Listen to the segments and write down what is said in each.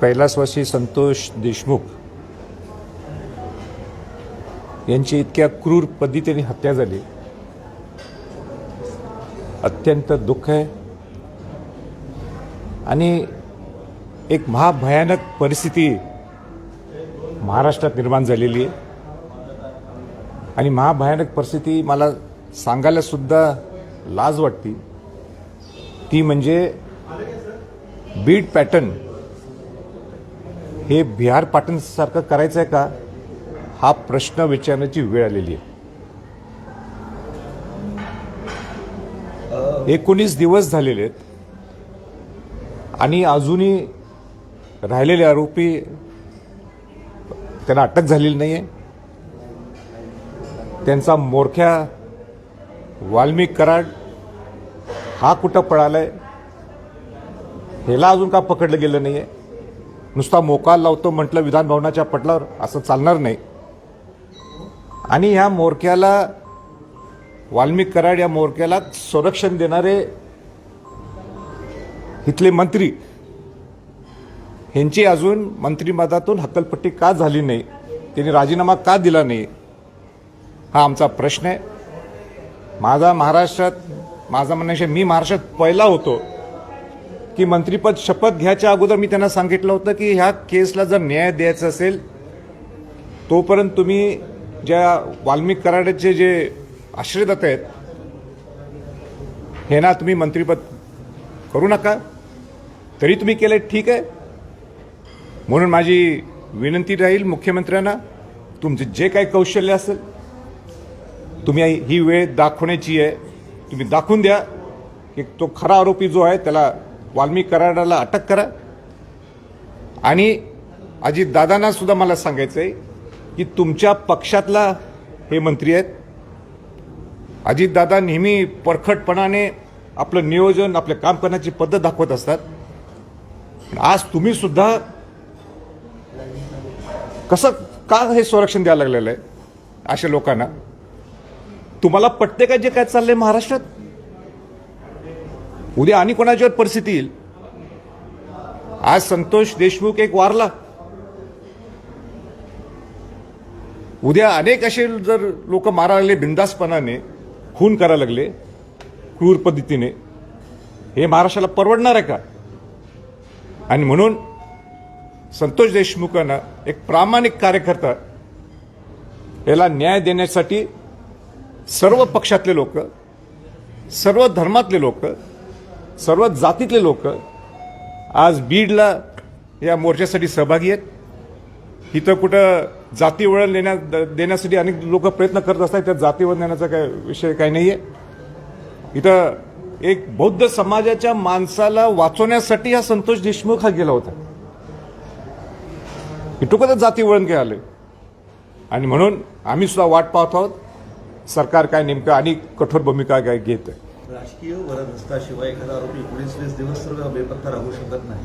कैलासवासी संतोष देशमुख यांची इतक्या क्रूर पद्धतीने हत्या झाली. अत्यंत दुःख आहे. आणि एक महाभयानक परिस्थिती महाराष्ट्रात निर्माण झालेली आहे. आणि महाभयानक परिस्थिती मला सांगायला सुद्धा लाज वाटते. ती म्हणजे बीड पॅटर्न हे बिहार पाटणसारखं करायचं आहे का? हा प्रश्न विचारण्याची वेळ आलेली आहे. एकोणीस दिवस झालेले आहेत. आणि अजूनही राहिलेले आरोपी त्यांना अटक झालेली नाही आहे त्यांचा मोरख्या वाल्मिक कराड हा कुठं पळालाय? ह्याला अजून का पकडलं गेलं नाही आहे नुसता मोकाल लावतो म्हटलं विधान भवनाच्या पटलावर असं चालणार नाही. आणि ह्या मोरक्याला वाल्मिक कराड या मोरक्याला संरक्षण देणारे इथले मंत्री ह्यांची अजून मंत्रिमदातून हक्कलपट्टी का झाली नाही? त्यांनी राजीनामा का दिला नाही? हा आमचा प्रश्न आहे. माझा महाराष्ट्रात माझा म्हणण्याशी मी महाराष्ट्रात पहिला होतो. की मंत्रीपद शपथ घ्यायच्या अगोदर मी त्यांना सांगितलं होतं की ह्या केसला जर न्याय द्यायचा असेल तोपर्यंत तुम्ही ज्या वाल्मिक कराडाचे जे आश्रयदाते आहेत हे ना तुम्ही मंत्रीपद करू नका. तरी तुम्ही केलं ठीक आहे. म्हणून माझी विनंती राहील मुख्यमंत्र्यांना तुमचे जे काही कौशल्य असेल तुम्ही ही वेळ दाखवण्याची आहे. तुम्ही दाखवून द्या की तो खरा आरोपी जो आहे त्याला वाल्मिक कराडाला अटक करा. आणि अजितदादांना सुद्धा मला सांगायचं आहे की तुमच्या पक्षातला हे मंत्री आहेत. अजितदादा नेहमी परखटपणाने आपलं नियोजन आपलं काम करण्याची पद्धत दाखवत असतात. आज तुम्ही सुद्धा कसं का हे संरक्षण द्यायला लागलेलं आहे अशा लोकांना? तुम्हाला पटते का जे काय चाललंय महाराष्ट्रात? उद्या आणि कोणाच्यावर परिस्थिती येईल? आज संतोष देशमुख एक वारला. उद्या अनेक असे जर लोक मारा लागले बिंदासपणाने खून करायला लागले क्रूर पद्धतीने हे महाराष्ट्राला परवडणार आहे का? आणि म्हणून संतोष देशमुखांना एक प्रामाणिक कार्यकर्ता याला न्याय देण्यासाठी सर्व पक्षातले लोक सर्व धर्मातले लोक सर्व जातीतले लोक आज बीडला या मोर्चासाठी सहभागी आहेत. इथं कुठं जाती वळण देण्या देण्यासाठी अनेक लोक प्रयत्न करत असतात त्यात जाती वळण देण्याचा काय विषय काही नाही आहे इथं एक बौद्ध समाजाच्या माणसाला वाचवण्यासाठी हा संतोष देशमुख हा गेला होता. इटुकतच जाती वळण काय आलं आणि म्हणून आम्ही सुद्धा वाट पाहत आहोत. सरकार काय नेमकं आणि कठोर भूमिका काय घेत आहे राजकीय वरदहस्ताशिवाय एखादा आरोपी एकोणीस वीस दिवस तर बेपत्ता राहू शकत नाही.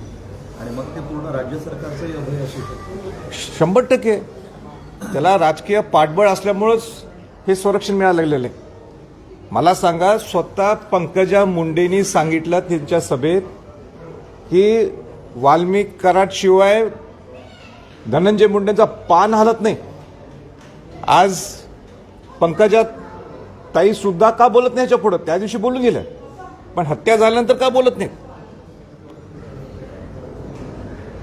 आणि मग ते पूर्ण राज्य सरकारचंही अभय असू शकतं. शंभर टक्के. त्याला राजकीय पाठबळ असल्यामुळंच हे संरक्षण मिळायला लागलेलं आहे. मला सांगा स्वतः पंकजा मुंडेनी सांगितलं त्यांच्या सभेत की वाल्मिक कराडशिवाय धनंजय मुंडेंचा पान हलत नाही. आज पंकजा ताई सुद्धा का बोलत नाही याच्या पुढं? त्या दिवशी बोलून गेल्या. पण हत्या झाल्यानंतर का बोलत नाही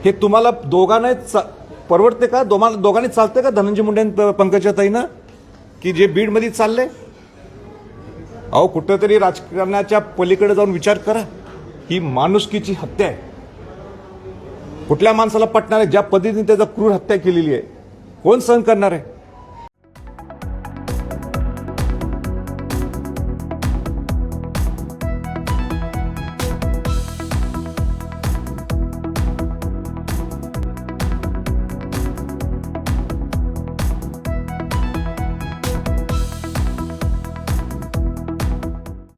हे तुम्हाला दोघांना परवडते का? दोघांना दोघांनी चालते का धनंजय मुंडे आणि पंकजा ताईनं? की जे बीडमध्ये चाललंय? अहो कुठंतरी राजकारणाच्या पलीकडे जाऊन विचार करा. ही माणुसकीची हत्या आहे. कुठल्या माणसाला पटणार आहे? ज्या पद्धतीने त्याचा क्रूर हत्या केलेली आहे. कोण सहन करणार आहे?